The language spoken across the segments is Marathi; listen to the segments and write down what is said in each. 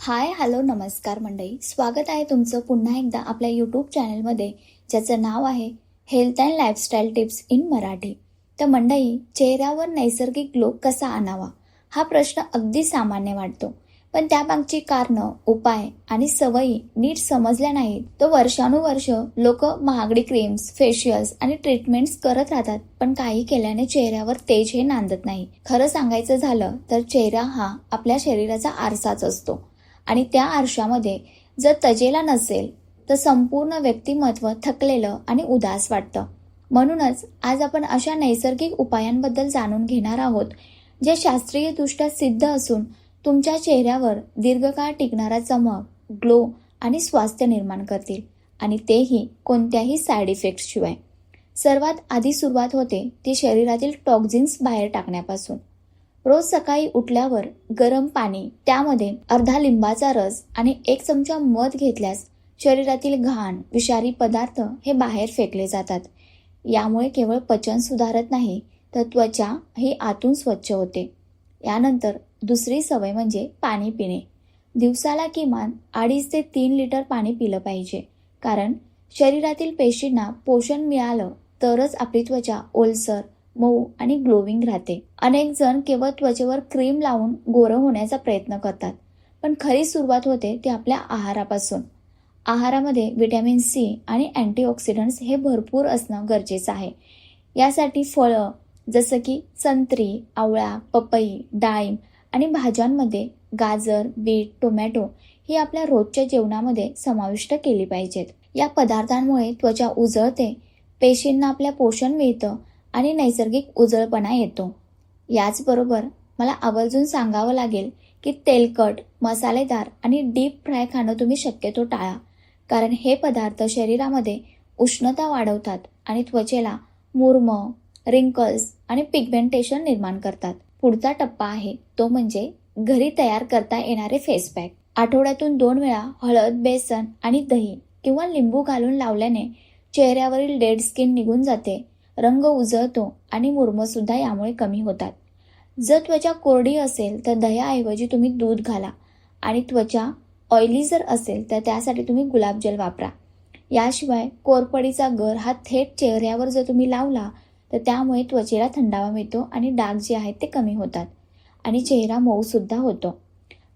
हाय हॅलो नमस्कार मंडळी. स्वागत आहे तुमचं पुन्हा एकदा आपल्या यूट्यूब चॅनलमध्ये ज्याचं नाव आहे health and lifestyle tips in Marathi तर मंडळी चेहऱ्यावर नैसर्गिक ग्लो कसा आणावा हा प्रश्न अगदी सामान्य वाटतो. पण त्यामागची कारणं उपाय आणि सवयी नीट समजल्या नाहीत तर वर्षानुवर्ष लोक महागडी क्रीम्स फेशियल्स आणि ट्रीटमेंट्स करत राहतात पण काही केल्याने चेहऱ्यावर तेज हे नांदत नाही. खरं सांगायचं झालं तर चेहरा हा आपल्या शरीराचा आरसाच असतो. आणि त्या आरशामध्ये जर तजेला नसेल तर संपूर्ण व्यक्तिमत्व थकलेलं आणि उदास वाटतं. म्हणूनच आज आपण अशा नैसर्गिक उपायांबद्दल जाणून घेणार आहोत जे शास्त्रीयदृष्ट्या सिद्ध असून तुमच्या चेहऱ्यावर दीर्घकाळ टिकणारा चमक ग्लो आणि स्वास्थ्य निर्माण करतील आणि तेही कोणत्याही साईड इफेक्टशिवाय सर्वात आधी सुरुवात होते ती शरीरातील टॉक्झिन्स बाहेर टाकण्यापासून. रोज सकाळी उठल्यावर गरम पाणी त्यामध्ये अर्धा लिंबाचा रस आणि एक चमचा मध घेतल्यास शरीरातील घाण विषारी पदार्थ हे बाहेर फेकले जातात. यामुळे केवळ पचन सुधारत नाही तर त्वचा ही आतून स्वच्छ होते. यानंतर दुसरी सवय म्हणजे पाणी पिणे. दिवसाला किमान अडीच ते तीन लिटर पाणी पिलं पाहिजे कारण शरीरातील पेशींना पोषण मिळालं तरच आपली त्वचा ओलसर मऊ आणि ग्लोविंग राहते. अनेक जण केवळ त्वचेवर क्रीम लावून गोरं होण्याचा प्रयत्न करतात पण खरी सुरुवात होते ती आपल्या आहारापासून. आहारामध्ये व्हिटॅमिन सी आणि अँटीऑक्सिडंट्स हे भरपूर असणं गरजेचं आहे. यासाठी फळं जसं की संत्री आवळा पपई डाळिंब आणि भाज्यांमध्ये गाजर बीट टोमॅटो ही आपल्या रोजच्या जेवणामध्ये समाविष्ट केली पाहिजेत. या पदार्थांमुळे त्वचा उजळते पेशींना आपल्या पोषण मिळतं आणि नैसर्गिक उजळपणा येतो. याचबरोबर मला आवर्जून सांगावं लागेल की तेलकट मसालेदार आणि डीप फ्राय खाणं तुम्ही शक्यतो टाळा. कारण हे पदार्थ शरीरामध्ये उष्णता वाढवतात आणि त्वचेला मुर्म रिंकल्स आणि पिगमेंटेशन निर्माण करतात. पुढचा टप्पा आहे तो म्हणजे घरी तयार करता येणारे फेस पॅक आठवड्यातून दोन वेळा हळद बेसन आणि दही किंवा लिंबू घालून लावल्याने चेहऱ्यावरील डेड स्किन निघून जाते. रंग उजळतो आणि मुरमसुद्धा यामुळे कमी होतात. जर त्वचा कोरडी असेल तर दह्याऐवजी तुम्ही दूध घाला आणि त्वचा ऑइली जर असेल तर त्यासाठी तुम्ही गुलाबजल वापरा. याशिवाय कोरपडीचा गर हा थेट चेहऱ्यावर जर तुम्ही लावला तर त्यामुळे त्वचेला थंडावा मिळतो आणि डाग जे आहेत ते कमी होतात आणि चेहरा मऊसुद्धा होतो.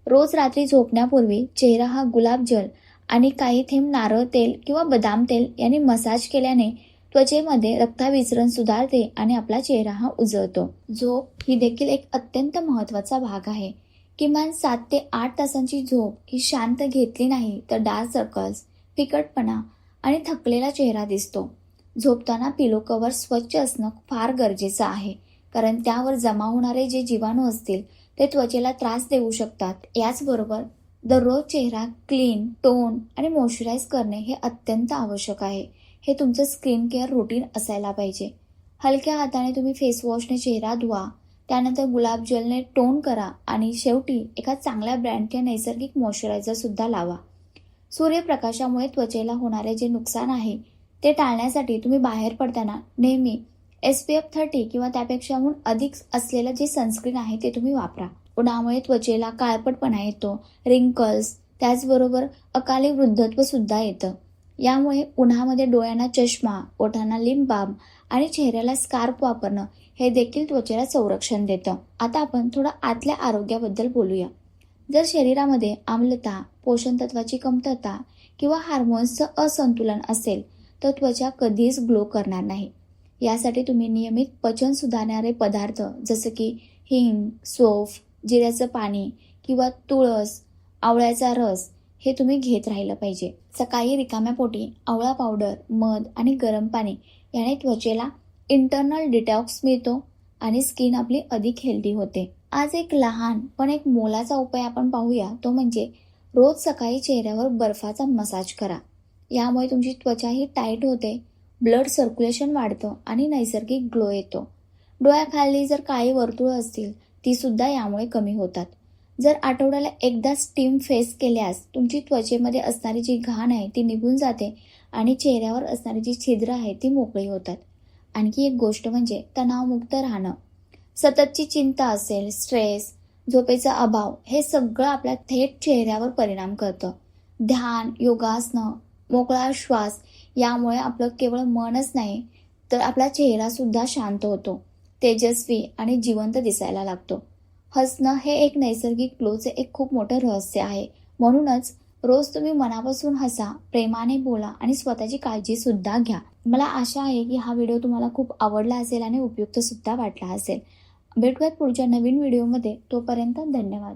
रोज रात्री झोपण्यापूर्वी चेहरा हा गुलाबजल आणि काही थेंब नारळ तेल किंवा बदाम तेल यांनी मसाज केल्याने त्वचेमध्ये रक्ताविसरण सुधारते आणि आपला चेहरा हा उजळतो. झोप ही देखील एक अत्यंत महत्त्वाचा भाग आहे. किमान सात ते आठ तासांची झोप ही शांत घेतली नाही तर डार्क सर्कल्स फिकटपणा आणि थकलेला चेहरा दिसतो. झोपताना पिलो कवर स्वच्छ असणं फार गरजेचं आहे कारण त्यावर जमा होणारे जे जीवाणू असतील ते त्वचेला त्रास देऊ शकतात. याचबरोबर दररोज चेहरा क्लीन टोन आणि मॉइश्चराईज करणे हे अत्यंत आवश्यक आहे. हे तुमचं स्किन केअर रुटीन असायला पाहिजे. हलक्या हाताने तुम्ही फेसवॉशने चेहरा धुवा त्यानंतर गुलाबजलने टोन करा आणि शेवटी एका चांगल्या ब्रँडचे नैसर्गिक मॉइश्चरायझरसुद्धा लावा. सूर्यप्रकाशामुळे त्वचेला होणारे जे नुकसान आहे ते टाळण्यासाठी तुम्ही बाहेर पडताना नेहमी एस पी एफ थर्टी किंवा त्यापेक्षाहून अधिक असलेलं जे सनस्क्रीन आहे ते तुम्ही वापरा. उन्हामुळे त्वचेला काळपटपणा येतो रिंकल्स त्याचबरोबर अकाली वृद्धत्व सुद्धा येतं. यामुळे उन्हामध्ये डोळ्यांना चष्मा ओठांना लिंब बाम आणि चेहऱ्याला स्कार्फ वापरणं हे देखील त्वचेला संरक्षण देतं. आता आपण थोडं आतल्या आरोग्याबद्दल बोलूया. जर शरीरामध्ये आम्लता पोषण तत्वाची कमतरता किंवा हार्मोन्सचं असंतुलन असेल तर त्वचा कधीच ग्लो करणार नाही. यासाठी तुम्ही नियमित पचन सुधारणारे पदार्थ जसं की हिंग सोफ जिऱ्याचं पाणी किंवा तुळस आवळ्याचा रस हे तुम्ही घेत राहिलं पाहिजे. सकाळी रिकाम्या पोटी आवळा पावडर मध आणि गरम पाणी याने त्वचेला इंटरनल डिटॉक्स मिळतो आणि स्किन आपली अधिक हेल्दी होते. आज एक लहान पण एक मोलाचा उपाय आपण पाहूया. तो म्हणजे रोज सकाळी चेहऱ्यावर बर्फाचा मसाज करा. यामुळे तुमची त्वचा ही टाईट होते ब्लड सर्क्युलेशन वाढतं आणि नैसर्गिक ग्लो येतो. डोळ्याखाली जर काळी वर्तुळ असतील ती सुद्धा यामुळे कमी होतात. जर आठवड्याला एकदा स्टीम फेस केल्यास तुमची त्वचेमध्ये असणारी जी घाण आहे ती निघून जाते आणि चेहऱ्यावर असणारी जी छिद्र आहे ती मोकळी होतात. आणखी एक गोष्ट म्हणजे तणावमुक्त राहणं. सततची चिंता असेल स्ट्रेस झोपेचा अभाव हे सगळं आपल्या थेट चेहऱ्यावर परिणाम करतं. ध्यान योगासनं मोकळा श्वास यामुळे आपलं केवळ मनच नाही तर आपला चेहरा सुद्धा शांत होतो. तेजस्वी आणि जिवंत दिसायला लागतो. हसणं हे एक नैसर्गिक ग्लोचे एक खूप मोठं रहस्य आहे. म्हणूनच रोज तुम्ही मनापासून हसा प्रेमाने बोला आणि स्वतःची काळजी सुद्धा घ्या. मला आशा आहे की हा व्हिडिओ तुम्हाला खूप आवडला असेल आणि उपयुक्त सुद्धा वाटला असेल. भेटूयात पुढच्या नवीन व्हिडिओमध्ये. तोपर्यंत धन्यवाद.